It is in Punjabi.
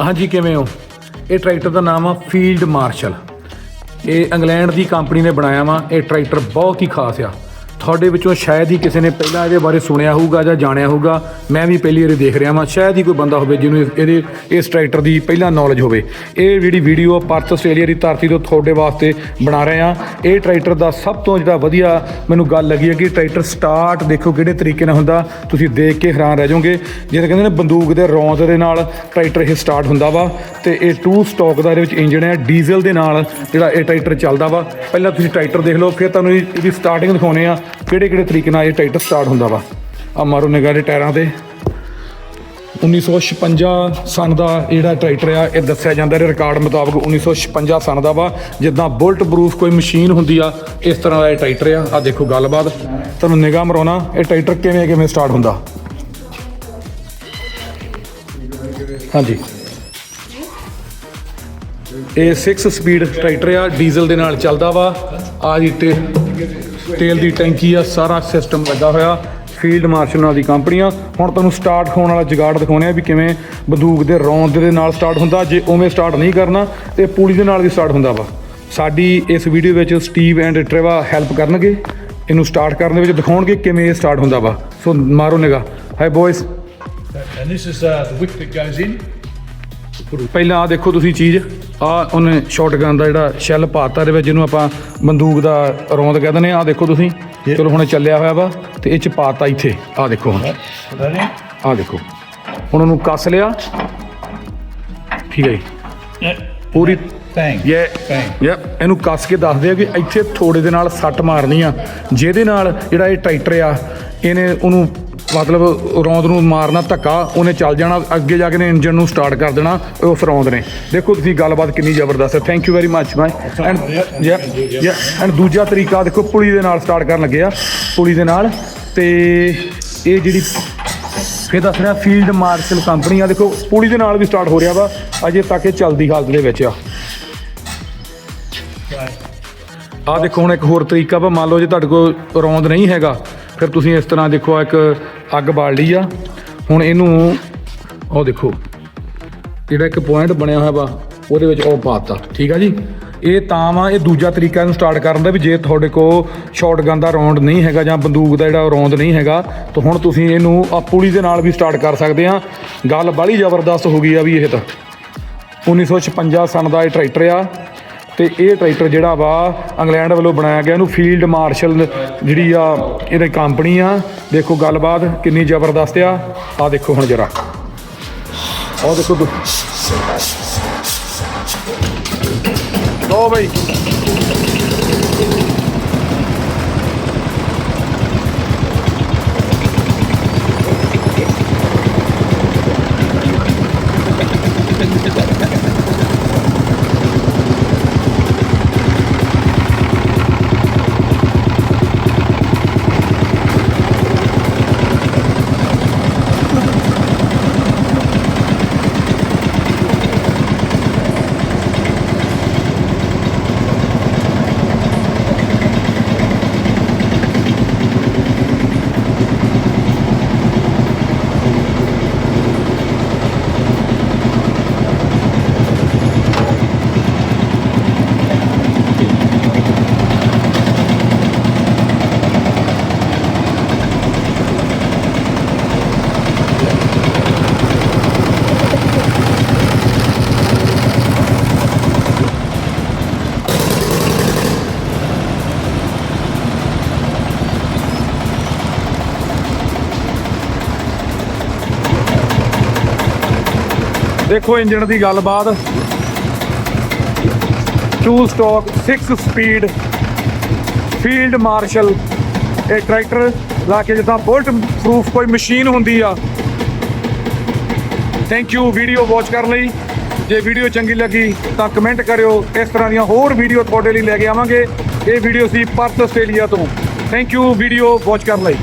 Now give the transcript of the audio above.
ਹਾਂਜੀ, ਕਿਵੇਂ ਹੋ? ਇਹ ਟਰੈਕਟਰ ਦਾ ਨਾਮ ਆ ਫੀਲਡ ਮਾਰਸ਼ਲ ਇਹ ਇੰਗਲੈਂਡ ਦੀ ਕੰਪਨੀ ਨੇ ਬਣਾਇਆ ਵਾ। ਇਹ ਟਰੈਕਟਰ ਬਹੁਤ ਹੀ ਖਾਸ ਆ। ਤੁਹਾਡੇ ਵਿੱਚੋਂ ਸ਼ਾਇਦ ਹੀ ਕਿਸੇ ਨੇ ਪਹਿਲਾਂ ਇਹਦੇ ਬਾਰੇ ਸੁਣਿਆ ਹੋਊਗਾ ਜਾਂ ਜਾਣਿਆ ਹੋਊਗਾ। ਮੈਂ ਵੀ ਪਹਿਲੀ ਵਾਰੀ ਦੇਖ ਰਿਹਾ ਵਾਂ। ਸ਼ਾਇਦ ਹੀ ਕੋਈ ਬੰਦਾ ਹੋਵੇ ਜਿਹਨੂੰ ਇਹਦੇ ਇਸ ਟਰੈਕਟਰ ਦੀ ਪਹਿਲਾਂ ਨੌਲੇਜ ਹੋਵੇ। ਇਹ ਜਿਹੜੀ ਵੀਡੀਓ ਪਰਥ ਆਸਟ੍ਰੇਲੀਆ ਦੀ ਧਰਤੀ ਤੋਂ ਤੁਹਾਡੇ ਵਾਸਤੇ ਬਣਾ ਰਹੇ ਹਾਂ। ਇਹ ਟਰੈਕਟਰ ਦਾ ਸਭ ਤੋਂ ਜਿਹੜਾ ਵਧੀਆ ਮੈਨੂੰ ਗੱਲ ਲੱਗੀ ਹੈ ਕਿ ਟਰੈਕਟਰ ਸਟਾਰਟ ਦੇਖੋ ਕਿਹੜੇ ਤਰੀਕੇ ਨਾਲ ਹੁੰਦਾ। ਤੁਸੀਂ ਦੇਖ ਕੇ ਹੈਰਾਨ ਰਹਿ ਜਾਓਗੇ। ਜਿਵੇਂ ਕਹਿੰਦੇ ਨੇ ਬੰਦੂਕ ਦੇ ਰੌਂਦ ਦੇ ਨਾਲ ਟਰੈਕਟਰ ਇਹ ਸਟਾਰਟ ਹੁੰਦਾ ਵਾ ਤੇ ਇਹ ਟੂ ਸਟਾਕ ਦਾ ਇਹਦੇ ਵਿੱਚ ਇੰਜਨ ਹੈ। ਡੀਜ਼ਲ ਦੇ ਨਾਲ ਜਿਹੜਾ ਇਹ ਟਰੈਕਟਰ ਚੱਲਦਾ ਵਾ। ਪਹਿਲਾਂ ਤੁਸੀਂ ਟਰੈਕਟਰ ਦੇਖ ਲਓ, ਫਿਰ ਤੁਹਾਨੂੰ ਇਹ- ਇਹਦੀ ਸਟਾਰਟਿੰਗ ਦਿਖਾਉਣੇ ਆ। ਕਿਹੜੇ ਕਿਹੜੇ ਤਰੀਕੇ ਨਾਲ ਇਹ ਟਰੈਕਟਰ ਸਟਾਰਟ ਹੁੰਦਾ ਵਾ? ਆ ਮਾਰੋ ਨਿਗਾਹ ਦੇ ਟਾਇਰਾਂ ਤੇ। 1956 ਸਨ ਦਾ ਜਿਹੜਾ ਟਰੈਕਟਰ ਆ, ਇਹ ਦੱਸਿਆ ਜਾਂਦਾ ਹੈ ਰਿਕਾਰਡ ਮੁਤਾਬਕ 1956 ਸਨ ਦਾ ਵਾ। ਜਿੱਦਾਂ ਬੁਲਟ ਪ੍ਰੂਫ ਕੋਈ ਮਸ਼ੀਨ ਹੁੰਦੀ ਆ, ਇਸ ਤਰ੍ਹਾਂ ਦਾ ਇਹ ਟਰੈਕਟਰ ਆ। ਆ ਦੇਖੋ ਗੱਲਬਾਤ। ਤੁਹਾਨੂੰ ਨਿਗਾਹ ਮਰਾਉਣਾ ਇਹ ਟਰੈਕਟਰ ਕਿਵੇਂ ਕਿਵੇਂ ਸਟਾਰਟ ਹੁੰਦਾ? ਹਾਂਜੀ। ਇਹ 6 ਸਪੀਡ ਟਰੈਕਟਰ ਆ ਡੀਜ਼ਲ ਦੇ ਨਾਲ ਚੱਲਦਾ ਵਾ। ਆ ਜੀ ਤੇਲ ਦੀ ਟੈਂਕੀ ਆ ਸਾਰਾ ਸਿਸਟਮ ਲੱਗਾ ਹੋਇਆ ਫੀਲਡ ਮਾਰਸ਼ਲ ਨਾਲ ਦੀ ਕੰਪਨੀ ਆ ਹੁਣ ਤੁਹਾਨੂੰ ਸਟਾਰਟ ਹੋਣ ਵਾਲਾ ਜਗਾੜ ਦਿਖਾਉਣੇ ਆ ਵੀ ਕਿਵੇਂ ਬੰਦੂਕ ਦੇ ਰੌਂਦ ਦੇ ਨਾਲ ਸਟਾਰਟ ਹੁੰਦਾ ਜੇ ਉਵੇਂ ਸਟਾਰਟ ਨਹੀਂ ਕਰਨਾ ਤੇ ਪੁਲੀ ਦੇ ਨਾਲ ਵੀ ਸਟਾਰਟ ਹੁੰਦਾ ਵਾ। ਸਾਡੀ ਇਸ ਵੀਡੀਓ ਵਿੱਚ ਸਟੀਵ ਐਂਡ ਟ੍ਰੇਵਾ ਹੈਲਪ ਕਰਨਗੇ ਇਹਨੂੰ ਸਟਾਰਟ ਕਰਨ ਦੇ ਵਿੱਚ ਦਿਖਾਉਣਗੇ ਕਿਵੇਂ ਇਹ ਸਟਾਰਟ ਹੁੰਦਾ ਵਾ। ਸੋ ਮਾਰੋ ਨਿਗਾ hi boys And this is uh, the wick that goes in. ਪਹਿਲਾਂ ਆ ਦੇਖੋ ਤੁਸੀਂ ਚੀਜ਼। ਆ ਉਹਨੇ ਸ਼ਾਟਗਨ ਦਾ ਜਿਹੜਾ ਸ਼ੈਲ ਪਾਤਾ ਇਹਦੇ ਵਿੱਚ ਜਿਹਨੂੰ ਆਪਾਂ ਬੰਦੂਕ ਦਾ ਰੌਂਦ ਕਹਿ ਦਿੰਦੇ ਆ ਆਹ ਦੇਖੋ ਤੁਸੀਂ ਚਲੋ ਹੁਣ ਚੱਲਿਆ ਹੋਇਆ ਵਾ ਤੇ ਇਹ ਚ ਪਾਤਾ ਇੱਥੇ ਆ ਦੇਖੋ ਹੁਣ. ਆ ਦੇਖੋ ਹੁਣ ਉਹਨੂੰ ਕੱਸ ਲਿਆ ਠੀਕ ਹੈ ਜੀ. ਪੂਰੀ Bang. ਯਾ ਇਹਨੂੰ ਕੱਸ ਕੇ ਦੱਸਦੇ ਆ ਕਿ ਇੱਥੇ ਥੋੜੇ ਦੇ ਨਾਲ ਸੱਟ ਮਾਰਨੀ ਆ ਜਿਹਦੇ ਨਾਲ ਜਿਹੜਾ ਇਹ ਟਰੈਕਟਰ ਆ ਇਹਨੇ ਉਹਨੂੰ ਮਤਲਬ ਰੌਂਦ ਨੂੰ ਮਾਰਨਾ ਧੱਕਾ ਉਹਨੇ ਚੱਲ ਜਾਣਾ ਅੱਗੇ ਜਾ ਕੇ ਨੇ ਇੰਜਨ ਨੂੰ ਸਟਾਰਟ ਕਰ ਦੇਣਾ ਉਸ ਰੌਂਦ ਨੇ। ਦੇਖੋ ਤੁਸੀਂ ਗੱਲਬਾਤ ਕਿੰਨੀ ਜ਼ਬਰਦਸਤ ਹੈ। ਥੈਂਕ ਯੂ ਵੈਰੀ ਮੱਚ ਮਾਈ ਐਂਡ ਯਾ ਐਂਡ ਦੂਜਾ ਤਰੀਕਾ ਦੇਖੋ ਪੁਲੀ ਦੇ ਨਾਲ ਸਟਾਰਟ ਕਰਨ ਲੱਗੇ ਆ ਪੁਲੀ ਦੇ ਨਾਲ। ਤੇ ਇਹ ਜਿਹੜੀ ਫਿਰ ਦੱਸ ਰਿਹਾ ਫੀਲਡ ਮਾਰਸ਼ਲ ਕੰਪਨੀ ਆ ਦੇਖੋ ਪੁਲੀ ਦੇ ਨਾਲ ਵੀ ਸਟਾਰਟ ਹੋ ਰਿਹਾ ਵਾ। ਅਜੇ ਤੱਕ ਇਹ ਚੱਲਦੀ ਹਾਲਤ ਦੇ ਵਿੱਚ ਆ. ਆ ਦੇਖੋ ਹੁਣ ਇੱਕ ਹੋਰ ਤਰੀਕਾ ਵਾ। ਮੰਨ ਲਓ ਜੇ ਤੁਹਾਡੇ ਕੋਲ ਰੌਂਦ ਨਹੀਂ ਹੈਗਾ ਫਿਰ ਤੁਸੀਂ ਇਸ ਤਰ੍ਹਾਂ ਦੇਖੋ ਆਹ ਇੱਕ ਅੱਗ ਬਾਲ ਲਈ ਆ। ਹੁਣ ਇਹਨੂੰ ਉਹ ਦੇਖੋ, ਜਿਹੜਾ ਇੱਕ ਪੁਆਇੰਟ ਬਣਿਆ ਹੋਇਆ ਵਾ, ਉਹਦੇ ਵਿੱਚ ਉਹ ਪਾਤਾ, ਠੀਕ ਆ ਜੀ? ਇਹ ਤਾਂ ਵਾ, ਇਹ ਦੂਜਾ ਤਰੀਕਾ ਨੂੰ ਸਟਾਰਟ ਕਰਨ ਦਾ ਵੀ ਜੇ ਤੁਹਾਡੇ ਕੋਲ ਸ਼ਾਟਗਨ ਦਾ ਰੌਂਡ ਨਹੀਂ ਹੈਗਾ ਜਾਂ ਬੰਦੂਕ ਦਾ ਜਿਹੜਾ ਰੌਂਦ ਨਹੀਂ ਹੈਗਾ, ਤਾਂ ਹੁਣ ਤੁਸੀਂ ਇਹਨੂੰ ਆ ਪੁਲੀ ਦੇ ਨਾਲ ਵੀ ਸਟਾਰਟ ਕਰ ਸਕਦੇ ਆ। ਗੱਲ ਬੜੀ ਜ਼ਬਰਦਸਤ ਹੋ ਗਈ ਆ ਵੀ ਇਹ ਤਾਂ। 1956 ਸਨ ਦਾ ਇਹ ਟਰੈਕਟਰ ਆ। ਤੇ ਇਹ ਟਰੈਕਟਰ ਜਿਹੜਾ ਵਾ ਇੰਗਲੈਂਡ ਵੱਲੋਂ ਬਣਾਇਆ ਗਿਆ, ਇਹਨੂੰ ਫੀਲਡ ਮਾਰਸ਼ਲ ਜਿਹੜੀ ਆ, ਇਹਦੇ ਕੰਪਨੀ ਆ। ਦੇਖੋ ਗੱਲਬਾਤ ਕਿੰਨੀ ਜ਼ਬਰਦਸਤ ਆ। ਆ ਦੇਖੋ ਹੁਣ ਜਰਾ। ਆਹ ਦੇਖੋ ਤੂੰ ਲੋ ਬਈ। ਦੇਖੋ ਇੰਜਣ ਦੀ ਗੱਲਬਾਤ। To stock 6 speed field marshal ਇਹ ਟਰੈਕਟਰ ਲਾ ਕੇ ਜਿੱਦਾਂ ਬੁਲਟ ਪ੍ਰੂਫ ਕੋਈ ਮਸ਼ੀਨ ਹੁੰਦੀ ਆ। ਥੈਂਕ ਯੂ ਵੀਡੀਓ ਵਾਚ ਕਰਨ ਲਈ। ਜੇ ਵੀਡੀਓ ਚੰਗੀ ਲੱਗੀ ਤਾਂ ਕਮੈਂਟ ਕਰਿਓ। ਇਸ ਤਰ੍ਹਾਂ ਦੀਆਂ ਹੋਰ ਵੀਡੀਓ ਤੁਹਾਡੇ ਲਈ ਲੈ ਕੇ ਆਵਾਂਗੇ। ਇਹ ਵੀਡੀਓ ਸੀ ਪਰਤ ਆਸਟ੍ਰੇਲੀਆ ਤੋਂ। ਥੈਂਕ ਯੂ ਵੀਡੀਓ ਵਾਚ ਕਰਨ ਲਈ।